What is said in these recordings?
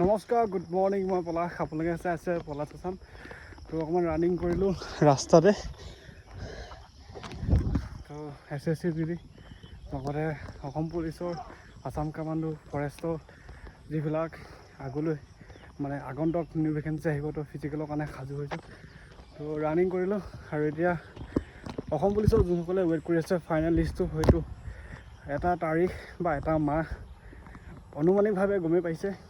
নমস্কাৰ good morning মই পলাশ আপোনালোকে চাই আছে পলাশ আছাম তো অকণমান ৰানিং কৰিলোঁ ৰাস্তাতে। তো এছ এছ চি ডি লগতে অসম পুলিচৰ আছাম কামাণ্ডো ফৰেষ্টৰ যিবিলাক আগলৈ মানে আগন্তক নিউ ভেকেঞ্চি আহিব তো ফিজিকেলৰ কাৰণে সাজু হৈছোঁ। তো ৰানিং কৰিলোঁ আৰু এতিয়া অসম পুলিচৰ যোনসকলে ৱেইট কৰি আছে ফাইনেল লিষ্টটো হয়তো এটা তাৰিখ বা এটা মাহ অনুমানিকভাৱে গমেই পাইছে।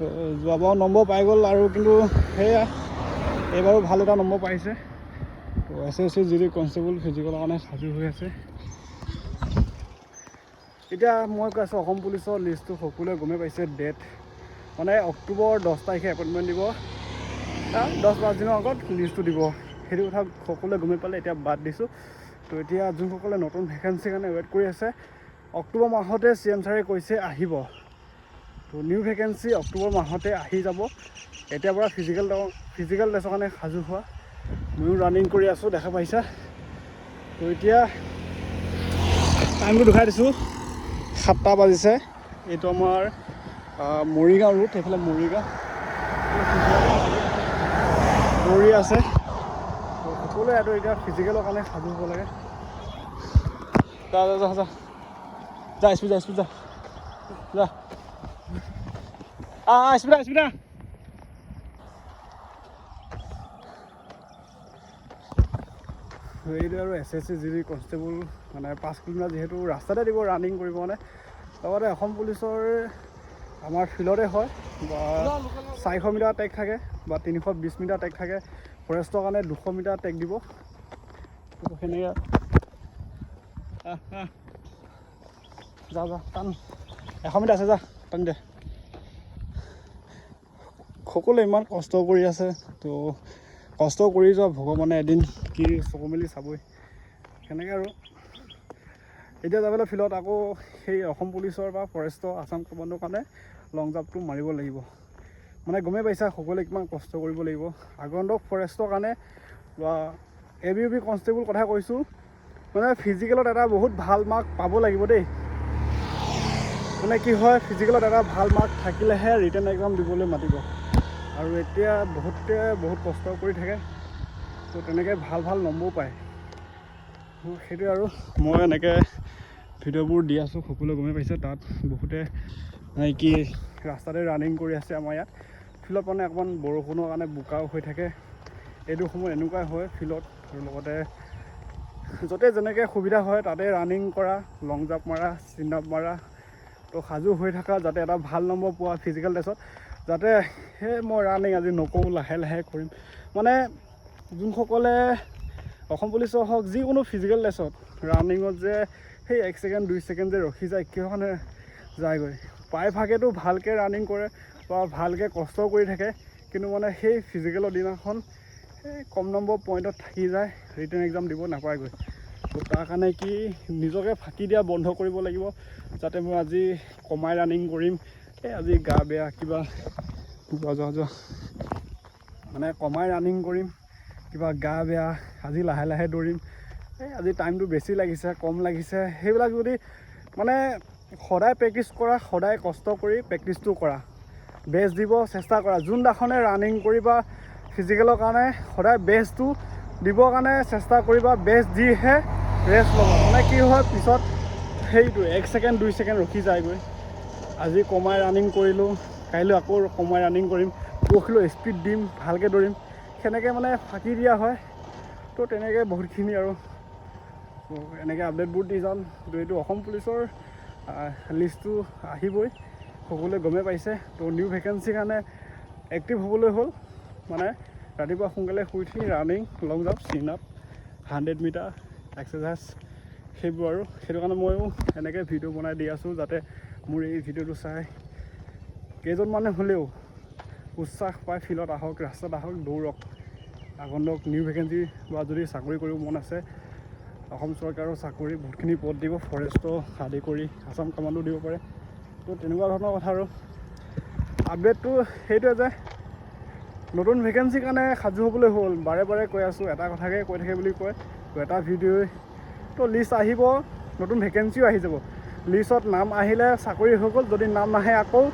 যোৱাবাৰ নম্বৰ পাই গ'ল আৰু কিন্তু সেয়া এইবাৰো ভাল এটা নম্বৰ পাইছে। তো এছ এছ চি যি কনষ্টেবল ফিজিকেলৰ কাৰণে সাজু হৈ আছে। এতিয়া মই কৈ আছোঁ অসম পুলিচৰ লিষ্টটো সকলোৱে গমেই পাইছে ডেট। মানে অক্টোবৰ দহ তাৰিখে এপইণ্টমেণ্ট দিব। দহ পাঁচ দিনৰ আগত লিষ্টটো দিব। সেইটো কথা সকলোৱে গমেই পালে এতিয়া বাদ দিছোঁ। তো এতিয়া যোনসকলে নতুন ভেকেঞ্চিৰ কাৰণে ৱেইট কৰি আছে অক্টোবৰ মাহতে চি এম ছাৰে কৈছে আহিব। তো নিউ ভেকেঞ্চি অক্টোবৰ মাহতে আহি যাব। এতিয়াৰ পৰা ফিজিকেল ফিজিকেল টেষ্টৰ কাৰণে সাজু হোৱা। ময়ো ৰানিং কৰি আছোঁ দেখা পাইছা। তো এতিয়া টাইমটো দেখাই দিছোঁ। সাতটা বাজিছে। এইটো আমাৰ মৰিগাঁও ৰুট সেইফালে মৰিগাঁও। দৌৰি আছে। সকলোৱে আৰু এতিয়া ফিজিকেলৰ কাৰণে সাজু হ'ব লাগে। যা যা যা যা। যা স্পীড যা স্পীড যা। যা। আহ স্পীড স্পীড এইটো আৰু S S C G constable মানে পাঁচ কিলোমিটাৰ যিহেতু ৰাস্তাতে দিব ৰানিং কৰিব মানে। লগতে অসম পুলিচৰ আমাৰ ফিল্ডতে হয়, বা চাৰিশ মিটাৰ টেক থাকে, বা তিনিশ বিছ মিটাৰ টেক থাকে। ফৰেষ্টৰ কাৰণে দুশ মিটাৰ টেক দিব। সেনেকৈ। যা যা, টান। এশ মিটাৰ আছে, যা, টানি দে। সকলোৱে ইমান কষ্ট কৰি আছে তো কষ্ট কৰি যোৱা ভগৱানে এদিন কি চকু মেলি চাবই। সেনেকৈ আৰু। এতিয়া যাবলৈ ফিল্ডত আকৌ সেই অসম পুলিচৰ বা ফৰেষ্টৰ আছাম কামাণ্ডৰ কাৰণে লং জাম্পটো মাৰিব লাগিব। মানে গমেই পাইছা সকলোৱে কিমান কষ্ট কৰিব লাগিব। আগন্তক ফৰেষ্টৰ কাৰণে বা A B U B constable কথা কৈছোঁ মানে ফিজিকেলত এটা বহুত ভাল মাৰ্ক পাব লাগিব দেই। মানে কি হয় ফিজিকেলত এটা ভাল মাৰ্ক থাকিলেহে ৰিটেন এক্সাম দিবলৈ মাতিব। আৰু এতিয়া বহুতে বহুত কষ্ট কৰি থাকে তো তেনেকৈ ভাল ভাল নম্বৰ পায়। সেইটোৱে আৰু মই এনেকৈ ভিডিঅ'বোৰ দি আছোঁ সকলোৱে গমেই পাইছে তাত বহুতে মানে কি ৰাস্তাতে ৰানিং কৰি আছে আমাৰ ইয়াত। ফিল্ডত মানে অকণমান বৰষুণৰ কাৰণে বোকাও হৈ থাকে। এইটো সময়ত এনেকুৱাই হয় ফিল্ডত আৰু লগতে য'তে যেনেকৈ সুবিধা হয় তাতে ৰানিং কৰা লং জাম্প মাৰা চিন আপ মাৰা তো সাজু হৈ থকা যাতে এটা ভাল নম্বৰ পোৱা ফিজিকেল টেষ্টত যাতে সেই মই ৰানিং আজি নকৰোঁ লাহে লাহে কৰিম। মানে যোনসকলে অসম পুলিচৰ হওক যিকোনো ফিজিকেল টেষ্টত ৰানিঙত যে সেই এক ছেকেণ্ড দুই ছেকেণ্ড যে ৰখি যায় কিয়নে যায়গৈ? প্ৰায়ভাগেতো ভালকৈ ৰানিং কৰে বা ভালকৈ কষ্ট কৰি থাকে কিন্তু মানে সেই ফিজিকেলৰ দিনাখন সেই কম নম্বৰ পইণ্টত থাকি যায় ৰিটেন এক্সাম দিব নাপায়গৈ। তো তাৰ কাৰণে কি নিজকে ফাঁকি দিয়া বন্ধ কৰিব লাগিব যাতে মই আজি কমাই ৰানিং কৰিম। এই আজি গা বেয়া কিবা যোৱা যোৱা যোৱা মানে কমাই ৰানিং কৰিম কিবা গা বেয়া আজি লাহে লাহে দৌৰিম। এই আজি টাইমটো বেছি লাগিছে কম লাগিছে। সেইবিলাক যদি মানে সদায় প্ৰেক্টিচ কৰা সদায় কষ্ট কৰি প্ৰেক্টিচটো কৰা। বেষ্ট দিব চেষ্টা কৰা। যোনদিনাখনে ৰানিং কৰিবা ফিজিকেলৰ কাৰণে সদায় বেষ্টটো দিবৰ কাৰণে চেষ্টা কৰিবা বেষ্ট দিহে ৰেষ্ট ল'বা। মানে কি হয় পিছত সেইটো এক ছেকেণ্ড দুই ছেকেণ্ড ৰখি যায়গৈ। আজি কমাই ৰানিং কৰিলোঁ কাইলৈ আকৌ কমাই ৰানিং কৰিম পৰহিলৈ স্পীড দিম ভালকৈ দৌৰিম সেনেকৈ মানে ফাঁকি দিয়া হয় তো তেনেকৈ বহুতখিনি আৰু। এনেকৈ আপডেটবোৰ দি যাম তো এইটো অসম পুলিচৰ লিষ্টটো আহিবই সকলোৱে গমেই পাইছে তো নিউ ভেকেঞ্চিৰ কাৰণে এক্টিভ হ'বলৈ হ'ল মানে ৰাতিপুৱা সোনকালে শুই উঠি running long jump chin up hundred metre exercise সেইবোৰ আৰু সেইটো কাৰণে ময়ো এনেকৈ ভিডিঅ' বনাই দি আছোঁ যাতে মোৰ এই ভিডিঅ'টো চাই কেইজনমানে হ'লেও উৎসাহ পাই ফিল্ডত আহক ৰাস্তাত আহক দৌৰক আগন্তক নিউ ভেকেঞ্চি বা যদি চাকৰি কৰিব মন আছে অসম চৰকাৰৰ চাকৰি বহুতখিনি পদ দিব ফৰেষ্টৰ আদি কৰি আছাম কামাণ্ডো দিব পাৰে। তো তেনেকুৱা ধৰণৰ কথা আৰু। আপডেটটো সেইটোৱে যে নতুন ভেকেঞ্চিৰ কাৰণে সাজু হ'বলৈ হ'ল বাৰে বাৰে কৈ আছোঁ এটা কথাকে কৈ থাকে বুলি কয় তো এটা ভিডিঅ' তো লিষ্ট আহিব নতুন ভেকেঞ্চিও আহি যাব। লিষ্টত নাম আহিলে চাকৰি হৈ গ'ল যদি নাম নাহে আকৌ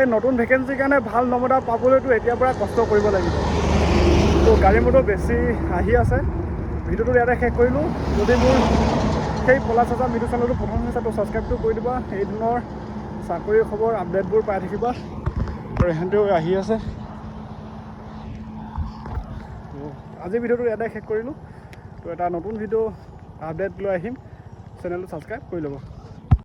এই নতুন ভেকেঞ্চিৰ কাৰণে ভাল নমুনা পাবলৈতো এতিয়াৰ পৰা কষ্ট কৰিব লাগিব। তো গাড়ী মটৰ বেছি আহি আছে ভিডিঅ'টো ইয়াতে শেষ কৰিলোঁ। যদি মোৰ সেই পলাচ হাজাৰ মিডিউ চেনেলটো প্ৰথম হৈছে তো ছাবস্ক্ৰাইবটো কৰি দিবা। এই ধৰণৰ চাকৰি খবৰ আপডেটবোৰ পাই থাকিবা। আৰু ইহঁতেও আহি আছে। আজি ভিডিঅ'টো ইয়াতে শেষ কৰিলোঁ। তো এটা নতুন ভিডিঅ' আপডেট লৈ আহিম। চেনেলটো ছাবস্ক্ৰাইব কৰি ল'ব।